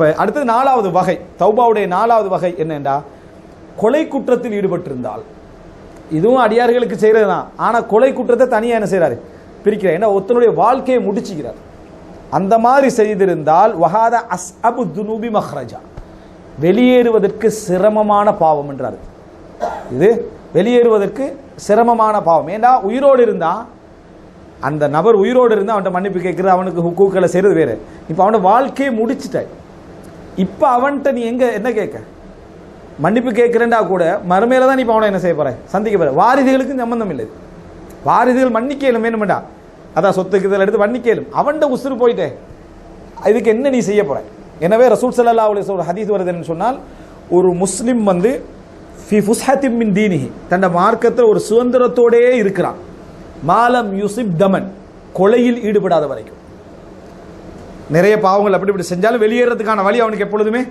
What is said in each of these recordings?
இப்போ அடுத்தது நாலாவது வகை தௌபாவுடைய நாலாவது வகை என்னென்றா? கொலை குற்றத்தில் ஈடுபட்டிருந்தால். இதுவும் அடியார்களுக்கு செய்கிறது தான் ஆனால் கொலை குற்றத்தை தனியாக என்ன செய்கிறாரு பிரிக்கிறார். ஏன்னா ஒருத்தனுடைய வாழ்க்கையை முடிச்சுக்கிறார். அந்த மாதிரி செய்திருந்தால் வஹாத அஸ் அபு துனூபி மஹ்ரஜா. வெளியேறுவதற்கு சிரமமான பாவம் என்றார். இது வெளியேறுவதற்கு சிரமமான பாவம். ஏண்டா? உயிரோடு இருந்தால் அந்த நபர் உயிரோடு இருந்தால் அவன்கிட்ட மன்னிப்பு கேட்குறது அவனுக்கு ஹுக்கூக்களை செய்கிறது வேறு. இப்போ அவனோட வாழ்க்கையை முடிச்சுட்டாய் இப்போ அவன்கிட்ட நீ எங்கே என்ன கேட்க? மன்னிப்பு கேட்குறேன்டா கூட மறுமையில தான் நீ இப்போ அவனை என்ன செய்ய போற? சந்திக்க போற. வாரிசுகளுக்கும் சம்பந்தம் இல்லை. வாரிசுகள் மன்னிக்கலும் வேணுமெண்டா. அதான் சொத்துக்கு இதில் எடுத்து மன்னிக்கலும். அவன்கிட்ட உசுறு போயிட்டே. இதுக்கு என்ன நீ செய்ய போற? எனவே ரசூல் சல்லா அலி ஒரு ஹதீஸ் வருதுன்னு சொன்னால் ஒரு முஸ்லீம் வந்து ஃபி ஃபுஸ்ஹத்தின் மின் தீனிஹி தன்னை மார்க்கத்தில் ஒரு சுதந்திரத்தோடே இருக்கிறான். மாலம் யூசிப் தமன் கொலையில் ஈடுபடாத வரைக்கும். நிறைய பாவங்கள் அப்படி இப்படி செஞ்சாலும் வெளியேறதுக்கான வழி அவனுக்கு எப்பொழுதுமே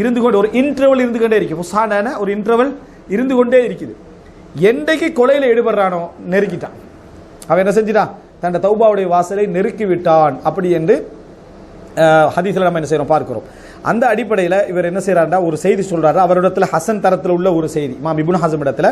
இருந்து கொண்டு ஒரு இன்டர்வல் இருந்து கொண்டே இருக்கு. முசான ஒரு இன்டர்வல் இருந்து கொண்டே இருக்குது. என்றைக்கு கொலையில் ஈடுபடுறானோ? நெருக்கிட்டான். அவன் என்ன செஞ்சிட்டான்? தன் தௌபாவுடைய வாசலை நெருக்கி விட்டான் அப்படி என்று ஹதீஸில் நம்ம என்ன செய்கிறோம் பார்க்கிறோம். அந்த அடிப்படையில் இவர் என்ன செய்கிறாருன்னா ஒரு செய்தி சொல்றாரு. அவரிடத்துல ஹசன் தரத்தில் உள்ள ஒரு செய்தி. மாம் இபுன் ஹசம் இடத்துல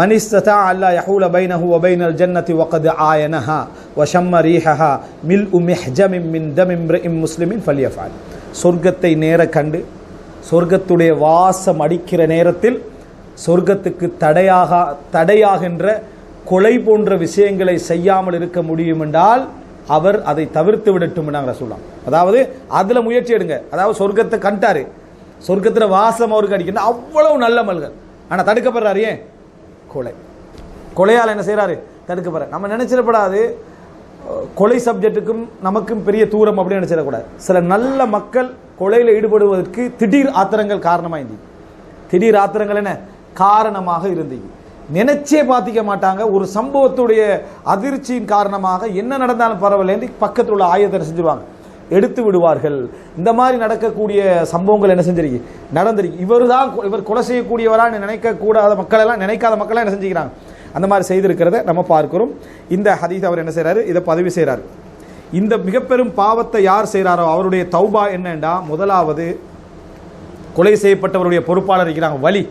மனிஸ்தா அல்லா யஹூல பைனஹு வபைனல் ஜன்னதி வகது ஆயனஹா வஷம்ம ரீஹஹா மில் உமிஹ்ஜமிம் மின் தமிம் இம் முஸ்லிமின் ஃபல்யஃபால் சொர்க்கத்தை நேர கண்டு சொர்க்கத்துடைய வாசம் அடிக்கிற நேரத்தில் சொர்க்கத்துக்கு தடையாக தடையாகின்ற கொலை போன்ற விஷயங்களை செய்யாமல் இருக்க முடியும் என்றால் அவர் அதை தவிர்த்து விடட்டும் நாங்கள் சொல்லலாம் அதாவது அதில் முயற்சி எடுங்க. அதாவது சொர்க்கத்தை கண்டாரு. சொர்க்கத்தில் வாசம் அவருக்கு அடிக்கணும். அவ்வளவு நல்ல மல்கள் ஆனால் தடுக்கப்படுறாரு ஏன்? கொலை. கொலையால் என்ன செய்கிறாரு தடுக்கப்படுற நம்ம நினைச்சிடப்படாது. கொலை சப்ஜெக்ட்டுக்கும் நமக்கும் பெரிய தூரம் அப்படின்னு நினைச்சிடக்கூடாது. சில நல்ல மக்கள் கொலையில் ஈடுபடுவதற்கு திடீர் ஆத்திரங்கள் காரணமாக இருந்தது திடீர் ஆத்திரங்கள் என்ன? காரணமாக இருந்தது நினைச்சே பார்த்திக்க மாட்டாங்க. ஒரு சம்பவத்துடைய அதிர்ச்சியின் காரணமாக என்ன நடந்தாலும் பரவாயில்ல பக்கத்தில் உள்ள ஆயுதத்தை செஞ்சுருவாங்க. எடுத்து விடுவார்கள். இந்த மாதிரி நடக்கக்கூடிய சம்பவங்கள் என்ன செஞ்சிருக்கு? நடந்திருக்கு. இவர் தான் இவர் கொலை செய்யக்கூடியவரான்னு நினைக்க கூடாத மக்கள் எல்லாம் நினைக்காத மக்கள் என்ன செஞ்சுக்கிறாங்க? அந்த மாதிரி செய்திருக்கிறத நம்ம பார்க்கிறோம். இந்த ஹதீஸ் அவர் என்ன செய்கிறாரு இதை பதிவு செய்கிறார் இந்த மிகப்பெரும் பாவத்தை யார் செய்கிறாரோ அவருடைய தௌபா என்னண்டா? முதலாவது கொலை செய்யப்பட்டவருடைய பொறுப்பாளர் இருக்கிறாங்க. வழி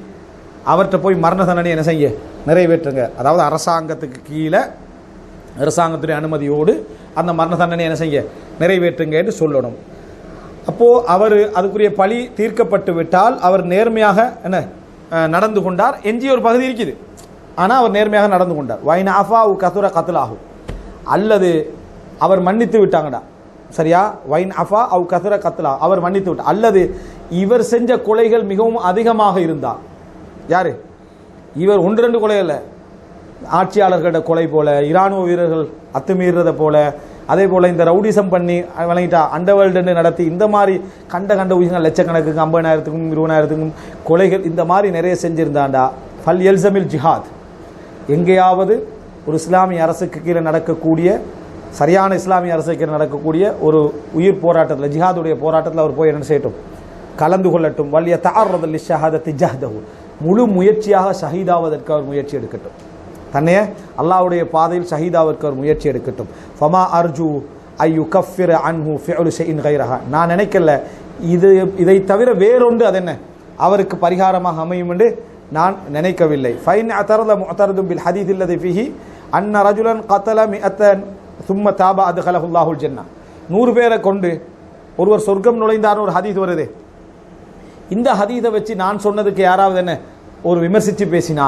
அவர்கிட்ட போய் மரண தண்டனை என்ன செய்ய நிறைவேற்றுங்க. அதாவது அரசாங்கத்துக்கு கீழே அரசாங்கத்துடைய அனுமதியோடு அந்த மரண தண்டனை என்ன செய்ய நிறைவேற்றுங்க என்று சொல்லணும். அப்போது அவர் அதுக்குரிய பழி தீர்க்கப்பட்டு விட்டால் அவர் நேர்மையாக என்ன நடந்து கொண்டார். எஞ்சிய ஒரு பகுதி இருக்குது. ஆனால் அவர் நேர்மையாக நடந்து கொண்டார். வைன் ஆஃபா உ கத்துர கத்துலாகும் அல்லது அவர் மன்னித்து விட்டாங்கடா. சரியா? வைன் அஃபா அவ் கத்துர கத்துலா. அவர் மன்னித்து விட்டார். அல்லது இவர் செஞ்ச கொலைகள் மிகவும் அதிகமாக இருந்தார் யாரு? இவர் ஒன்று ரெண்டு கொலை இல்லை ஆட்சியாளர்களோட கொலை போல இராணுவ வீரர்கள் அத்துமீறதை போல அதே போல இந்த ரவுடிசம் பண்ணி வழங்கிட்டா அண்டர்வேல்டு நடத்தி இந்த மாதிரி கண்ட கண்ட உயிர்கள் லட்சக்கணக்குக்கு ஐம்பதாயிரத்துக்கும் இருபதாயிரத்துக்கும் கொலைகள் இந்த மாதிரி நிறைய செஞ்சுருந்தாண்டா. ஃபல் எல்சமில் ஜிஹாத். எங்கேயாவது ஒரு இஸ்லாமிய அரசுக்கு கீழே நடக்கக்கூடிய சரியான இஸ்லாமிய அரசுக்கு கீழே நடக்கக்கூடிய ஒரு உயிர் போராட்டத்தில் ஜிஹாதுடைய போராட்டத்தில் அவர் போய் என்ன செய்யட்டும்? கலந்து கொள்ளட்டும். வலிய தாரதல் ஷஹாதத்தி ஜஹ்தஹு. முழு முயற்சியாக ஷஹீதாவதற்கு அவர் முயற்சி எடுக்கட்டும். தன்னைய அல்லாஹ்வுடைய பாதையில் ஷஹீதாவிற்கு ஒரு முயற்சி எடுக்கட்டும். ஃபமா அர்ஜு ஐயு கஃபிர அன்ஹு ஃபிஅலு ஷைஇன் கைரஹா. நான் நினைக்கல இது இதை தவிர வேறொன்று அது என்ன? அவருக்கு பரிகாரமாக அமையும் என்று நான் நினைக்கவில்லை. ஃபைன் அத்தரத முத்தரதும் பில் ஹதீத் இல்லது ஃபிஹி அன்ன ரஜுலன் கத்தல மிஅத்தன் சும்ம தாபா அது கலஹுல்லாஹுல் ஜென்னா. நூறு பேரை கொண்டு ஒருவர் சொர்க்கம் நுழைந்தார்னு ஒரு ஹதீத் வருது. இந்த ஹதீதை வச்சு நான் சொன்னதுக்கு யாராவது என்ன? ஒரு விமர்சித்து பேசினா.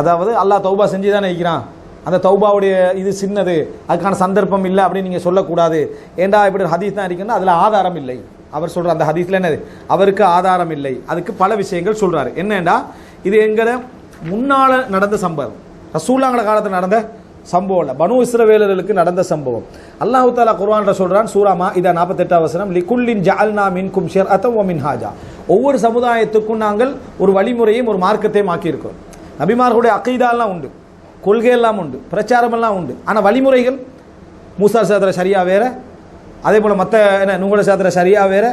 அதாவது அல்லாஹ் தௌபா செஞ்சு தானே இருக்கிறான். அந்த தௌபாவுடைய இது சின்னது. அதுக்கான சந்தர்ப்பம் இல்லை அப்படின்னு நீங்கள் சொல்லக்கூடாது. ஏண்டா இப்படி ஒரு ஹதீஸ் தான் இருக்குன்னா அதில் ஆதாரம் இல்லை. அவர் சொல்கிற அந்த ஹதீஸில் என்னது? அவருக்கு ஆதாரம் இல்லை. அதுக்கு பல விஷயங்கள் சொல்கிறாரு என்னண்டா? இது எங்கட முன்னால் நடந்த சம்பவம். ரசூல்லாங்கட காலத்தில் நடந்த சம்பவம் இல்லை. பனு இஸ்ரவேலர்களுக்கு நடந்த சம்பவம். அல்லாஹு தாலா குர்ஆன்ல சொல்கிறான் சூராமா இதா நாற்பத்தெட்டாம் வசனம் லிகுல்லின் ஜஅல்னா மின்கும் ஷிர்அத்தம் மின் மின்ஹாஜா. ஒவ்வொரு சமுதாயத்துக்கும் நாங்கள் ஒரு வழிமுறையும் ஒரு மார்க்கத்தையும் ஆக்கியிருக்கோம். நபிமார்களுடைய அக்கைதாலாம் உண்டு. கொள்கையெல்லாம் உண்டு. பிரச்சாரமெல்லாம் உண்டு. ஆனால் வழிமுறைகள் மூசா சாத்திர சரியா வேற அதே போல் மற்ற என்ன நுங்கட சாத்திர சரியா வேற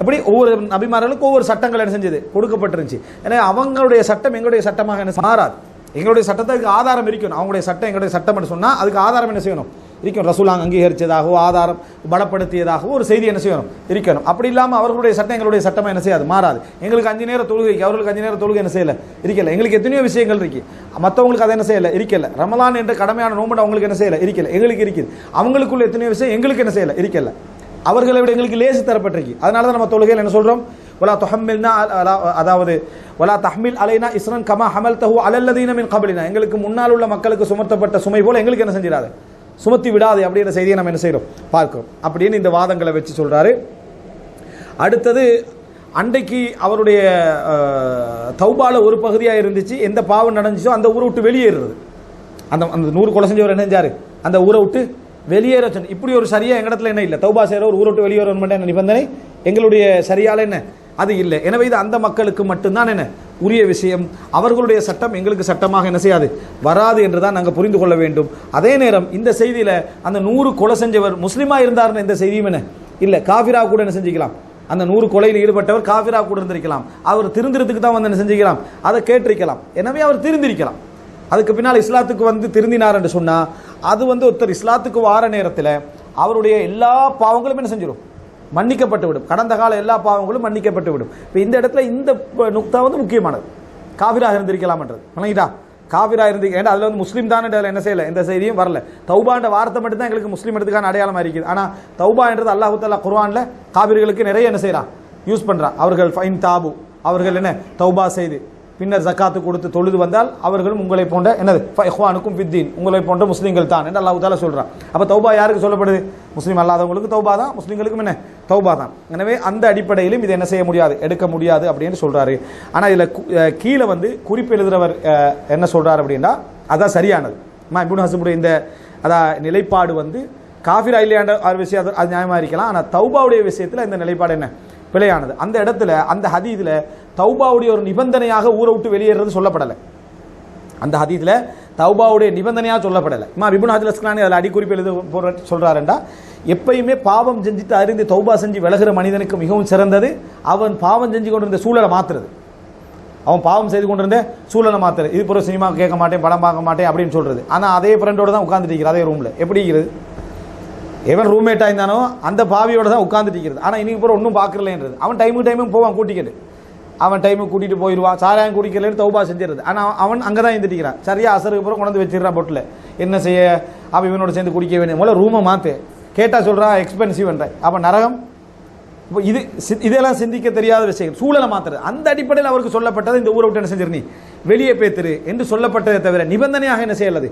அப்படி ஒவ்வொரு நபிமார்களுக்கும் ஒவ்வொரு சட்டங்கள் என்ன செஞ்சது? கொடுக்கப்பட்டிருந்துச்சு. ஏன்னா அவங்களுடைய சட்டம் எங்களுடைய சட்டமாக என்ன மாறாது. எங்களுடைய சட்டத்துக்கு ஆதாரம் இருக்கணும். அவங்களுடைய சட்டம் எங்களுடைய சட்டம்னு சொன்னால் அதுக்கு ஆதாரம் என்ன செய்யணும்? இருக்கும் ரசூலாங்க அங்கீகரித்ததாகவோ ஆதாரம் பலப்படுத்தியதாகவோ ஒரு செய்தி என்ன செய்யணும்? இருக்கணும். அப்படி இல்லாமல் அவர்களுடைய சட்டம் எங்களுடைய சட்டமாக என்ன செய்யாது? மாறாது. எங்களுக்கு அஞ்சு நேரம் தொழுகை அவர்களுக்கு அஞ்சு நேரம் தொழுகை என்ன செய்யலை? இருக்கல. எங்களுக்கு எத்தனையோ விஷயங்கள் இருக்கு. மற்றவங்களுக்கு அதை என்ன செய்யலை? இருக்கல. ரமலான் என்ற கடமையான நோம்பு அவங்களுக்கு என்ன செய்யலை? இருக்கல. எங்களுக்கு இருக்குது. அவங்களுக்குள்ள எத்தனையோ விஷயம் எங்களுக்கு என்ன செய்யலை? இருக்கல. அவர்களை விட எங்களுக்கு லேசு தரப்பட்டிருக்கு. அதனால தான் நம்ம தொழுகையில் என்ன சொல்றோம்? ஒலா துஹம்மில்னா அதாவது ஒலா தஹ்மில் அலைனா இஸ்ரன் கமா ஹமல் தஹு அலல்லதீன மின் கபலினா. எங்களுக்கு முன்னால் உள்ள மக்களுக்கு சுமர்த்தப்பட்ட சுமை போல எங்களுக்கு என்ன செஞ்சிடாது? சுமத்தி விடாது அப்படின்ற செய்தியை நம்ம என்ன செய்கிறோம் பார்க்கிறோம். அப்படின்னு இந்த வாதங்களை வச்சு சொல்கிறாரு அடுத்தது அன்றைக்கு அவருடைய தௌபால ஒரு பகுதியாக இருந்துச்சு. எந்த பாவம் நடந்துச்சோ அந்த ஊரை விட்டு வெளியேறுறது. அந்த அந்த நூறு கொலை செஞ்சவர் என்ன செஞ்சாரு? அந்த ஊரை விட்டு வெளியேற சொன்ன இப்படி ஒரு சரியா எங்களிடத்துல என்ன இல்லை. தௌபா செய்கிற ஒரு ஊரை விட்டு வெளியேறணும் என்ன நிபந்தனை? எங்களுடைய சரியால என்ன? அது இல்லை. எனவே இது அந்த மக்களுக்கு மட்டும்தான் என்ன? உரிய விஷயம். அவர்களுடைய சட்டம் எங்களுக்கு சட்டமாக என்ன செய்யாது? வராது என்று தான் நாங்கள் புரிந்து கொள்ள வேண்டும். அதே நேரம் இந்த செய்தியில் அந்த நூறு கொலை செஞ்சவர் முஸ்லீமாக இருந்தாருன்னு இந்த செய்தியும் என்ன? இல்லை காஃபிரா கூட என்ன செஞ்சுக்கலாம். அந்த நூறு கொலையில் ஈடுபட்டவர் காஃபிரா கூட இருந்திருக்கலாம். அவர் திருந்திரத்துக்கு தான் வந்து என்ன செஞ்சுக்கலாம்? அதை கேட்டிருக்கலாம். எனவே அவர் திருந்திருக்கலாம். அதுக்கு பின்னால் இஸ்லாத்துக்கு வந்து திருந்தினார் என்று சொன்னால் அது வந்து ஒருத்தர் இஸ்லாத்துக்கு வார நேரத்தில் அவருடைய எல்லா பாவங்களும் என்ன செஞ்சிடும் மன்னிக்கப்பட்டு விடும் கடந்த கால எல்லா பாவங்களும் மன்னிக்கப்பட்டு விடும் இப்போ இந்த இடத்துல இந்த நுக்தா வந்து முக்கியமானது. காவிராக இருந்திருக்கலாம்ன்றது. விளங்கிட்டா காவிரா இருந்து ஏன்னா அதில் வந்து முஸ்லீம் தான் அதில் என்ன செய்யலை? எந்த செய்தியும் வரல. தௌபான்ற வார்த்தை மட்டும் தான் எங்களுக்கு முஸ்லீம் எடுத்துக்கான அடையாளமாக இருக்குது. ஆனால் தௌபான்றது அல்லாஹு தல்லா குர்வானில் காவிர்களுக்கு நிறைய என்ன செய்கிறான் யூஸ் பண்ணுறான் அவர்கள் ஃபைன் தாபு. அவர்கள் என்ன? தௌபா செய்து. பின்னர் ஜக்காத்து கொடுத்து தொழுது வந்தால் அவர்களும் உங்களை போன்ற என்னது? இஹ்வானுக்கும் பித்தீன் உங்களை போன்ற முஸ்லீம்கள் தான் என்று அல்லாஹு தாலா சொல்கிறான் அப்போ தௌபா யாருக்கு சொல்லப்படுது? முஸ்லீம் அல்லாதவங்களுக்கு தௌபா தான் முஸ்லீம்களுக்கும் என்ன? தௌபா தான். எனவே அந்த அடிப்படையிலும் இதை என்ன செய்ய முடியாது எடுக்க முடியாது அப்படின்னு சொல்கிறாரு ஆனால் இதில் கீழே வந்து குறிப்பு எழுதுறவர் என்ன சொல்கிறார் அப்படின்னா அதான் சரியானது. மா இபுன் ஹசமுடைய இந்த அதான் நிலைப்பாடு வந்து காஃபிரா இல்லையாண்ட ஒரு விஷயம் அது- நியாயமாக இருக்கலாம். ஆனால் தௌபாவுடைய விஷயத்தில் இந்த நிலைப்பாடு என்ன? பிழையானது. அந்த இடத்துல அந்த ஹதீதில் தௌபாவுடைய ஒரு நிபந்தனையாக ஊரை விட்டு வெளியேறது சொல்லப்படலை. அந்த ஹதீத்தில் தௌபாவுடைய நிபந்தனையாக சொல்லப்படலை. இம்மா விபுன் ஹஜல் அஸ்லானி அதில் அடிக்குறிப்பு எழுத போற சொல்றாருண்டா எப்பயுமே பாவம் செஞ்சுட்டு அறிந்து தௌபா செஞ்சு விலகுற மனிதனுக்கு மிகவும் சிறந்தது. அவன் பாவம் செஞ்சு கொண்டிருந்த சூழலை மாத்துறது. அவன் பாவம் செய்து கொண்டிருந்த சூழலை மாற்றுறது இது போகிற சினிமா கேட்க மாட்டேன் படம் பார்க்க மாட்டேன் அப்படின்னு சொல்கிறது ஆனால் அதே ஃப்ரெண்டோடு தான் உட்காந்துட்டு அதே ரூமில் எப்படி இருக்கிறது எவன் ரூம்மேட்டாக இருந்தானோ அந்த பாவியோட தான் உட்காந்துட்டு இருக்கிறது. ஆனால் இன்னைக்கு போகிற ஒன்றும் பார்க்கலன்றது அவன் டைமுக்கு டைமும் போவான் கூட்டிக்கிட்டு. அவன் டைமுக்கு கூட்டிட்டு போயிடுவான் சாராயம் குடிக்கலன்னு தௌபா செஞ்சிருது ஆனால் அவன் அங்கே தான் எழுந்திரிக்கிறான் சரியா அசருக்கு அப்புறம் கொண்டு வச்சிடுறான் வச்சிடறான் பொட்டில். என்ன செய்ய? அவன் இவனோட சேர்ந்து குடிக்க வேண்டிய முதல்ல ரூமை மாற்று கேட்டால் சொல்கிறான் எக்ஸ்பென்சிவ்ன்ற அப்போ நரகம் இப்போ இது சி- இதெல்லாம் சிந்திக்க தெரியாத விஷயம். சூழலை மாத்துறது. அந்த அடிப்படையில் அவருக்கு சொல்லப்பட்டது இந்த ஊரை விட்டு என்ன செஞ்சிரு வெளியே பேத்துரு என்று சொல்லப்பட்டதை தவிர நிபந்தனையாக என்ன செய்யலது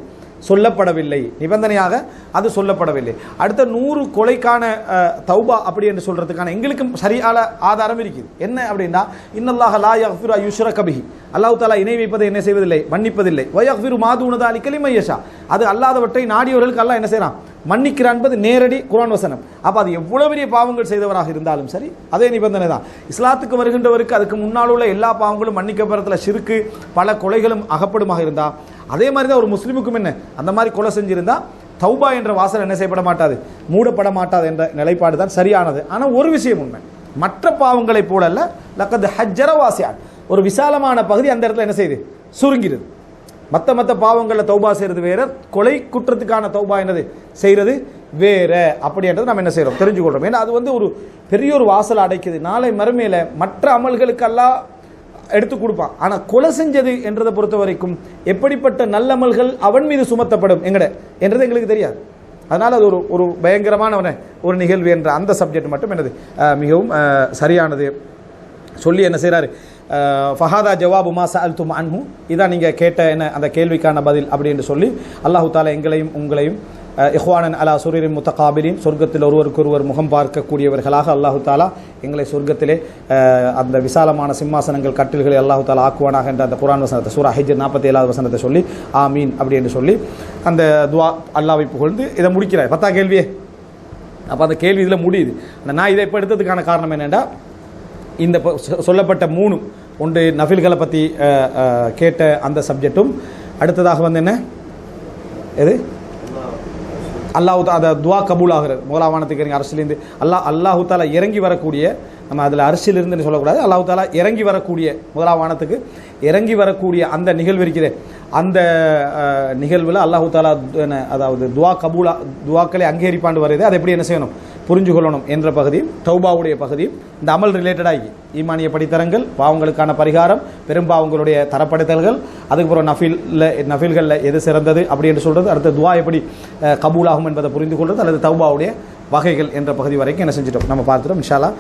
சொல்லப்படவில்லை. நிபந்தனையாக அது சொல்லப்படவில்லை. அடுத்த நூறு கொலைக்கான அஹ், தௌபா அப்படி என்று சொல்றதுக்கான எங்களுக்கும் சரியான ஆதாரம் இருக்குது. என்ன அப்படின்னா இன்னல்லாக லா யஃபிரு கபிஹி அல்லாஹ் தாலா இணை வைப்பதை என்ன செய்வதில்லை? மன்னிப்பதில்லை. வயஃபிரு மாதுனதா அலிக்கலி மையஷா அது அல்லாதவற்றை நாடியவர்களுக்கு அல்லாஹ் என்ன செய்யறான் மன்னிக்கிறான் என்பது நேரடி குரான் வசனம். அப்போ அது எவ்வளவு பெரிய பாவங்கள் செய்தவராக இருந்தாலும் சரி அதே நிபந்தனை தான். இஸ்லாத்துக்கு வருகின்றவருக்கு அதுக்கு முன்னால் உள்ள எல்லா பாவங்களும் மன்னிக்கப்படுறதுல சிறுக்கு பல கொலைகளும் அகப்படுமாக இருந்தா அதே மாதிரி தான் ஒரு முஸ்லீமுக்கும் என்ன? அந்த மாதிரி கொலை செஞ்சிருந்தா தௌபா என்ற வாசல் என்ன செய்யப்பட மாட்டாது? மூடப்பட மாட்டாது என்ற நிலைப்பாடு தான் சரியானது. ஆனால் ஒரு விஷயம் உண்மை. மற்ற பாவங்களைப் போலல்ல. லக்கது ஹஜ்ஜர வாசியான். ஒரு விசாலமான பகுதி அந்த இடத்துல என்ன செய்யுது? சுருங்கிடுது மற்ற மற்ற பாவங்களில் தௌபா செய்கிறது வேற கொலை குற்றத்துக்கான தௌபா என்னது? செய்கிறது வேற. அப்படின்றது நம்ம என்ன செய்கிறோம் தெரிஞ்சுக்கொள்கிறோம் ஏன்னா அது வந்து ஒரு பெரிய ஒரு வாசல் அடைக்குது. நாளை மறுமையில் மற்ற அமல்களுக்கெல்லாம் எடுத்து கொடுப்பான். ஆனால் கொலை செஞ்சது என்றதை பொறுத்த வரைக்கும் எப்படிப்பட்ட நல்லமல்கள் அவன் மீது சுமத்தப்படும் எங்கட? என்றது எங்களுக்கு தெரியாது. அதனால் அது ஒரு ஒரு பயங்கரமான ஒரு- நிகழ்வு என்ற அந்த சப்ஜெக்ட் மட்டும் என்னது? மிகவும் சரியானது. சொல்லி என்ன செய்கிறாரு ஃபஹாதா ஜவாபு மா சஅல்தும் அன்ஹு. இதான் நீங்கள் கேட்ட என்ன அந்த கேள்விக்கான பதில் அப்படின்னு சொல்லி அல்லாஹு தாலா எங்களையும் உங்களையும் இஹ்வானன் அலா சுரீரின் முத்தகாபிலின் சொர்க்கத்தில் ஒருவருக்கொருவர் முகம் பார்க்கக்கூடியவர்களாக அல்லாஹு தாலா எங்களை சொர்க்கத்திலே அந்த விசாலமான சிம்மாசனங்கள் கட்டில்களை அல்லாஹு தாலா ஆக்குவானாக என்ற அந்த குரான் வசனத்தை சூரா ஹிஜர் நாற்பத்தி ஏழாவது வசனத்தை சொல்லி ஆமீன் அப்படி என்று சொல்லி அந்த துவா அல்லாவை புகழ்ந்து இதை முடிக்கிறார். பத்தா கேள்வியே? அப்போ அந்த கேள்வி இதில் முடியுது. நான் இதை இப்போ எடுத்ததுக்கான காரணம் என்னென்னா இந்த சொ- சொல்லப்பட்ட மூணு ஒன்று நஃபில்களை பற்றி கேட்ட அந்த சப்ஜெக்டும் அடுத்ததாக வந்து என்ன? எது? அல்லாஹு அதை துவா கபூல் ஆகிறது மூலாவானத்துக்கு இறங்கி அரசுலேருந்து அல்லாஹ் அல்லாஹு தாலா இறங்கி வரக்கூடிய நம்ம அதில் அரிசியில் சொல்லக்கூடாது அல்லாஹு தாலா இறங்கி வரக்கூடிய முதலாவானத்துக்கு இறங்கி வரக்கூடிய அந்த நிகழ்வு இருக்கிறே அந்த நிகழ்வில் அல்லாஹு தாலா என்ன, அதாவது துவா கபூலா துவாக்களை அங்கீகரிப்பாண்டு வருது. அதை எப்படி என்ன செய்யணும்? புரிஞ்சு கொள்ளணும் என்ற பகுதியும் தௌபாவுடைய பகுதியும் இந்த அமல் ரிலேட்டடாகி ஈமானிய படித்தரங்கள் பாவங்களுக்கான பரிகாரம் பெரும் பாவங்களுடைய தரப்படுத்தல்கள் அதுக்கப்புறம் நஃபில்ல நஃபில்களில் எது சிறந்தது அப்படி என்று சொல்கிறது அடுத்த துவா எப்படி கபூலாகும் என்பதை புரிந்து கொள்வது அல்லது தௌபாவுடைய வகைகள் என்ற பகுதி வரைக்கும் என்ன செஞ்சிட்டோம் நம்ம பார்த்துட்டோம் இன்ஷாலா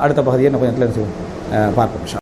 அடுத்த பகுதியை நம்ம கொஞ்சம் பார்ப்போம் இன்ஷா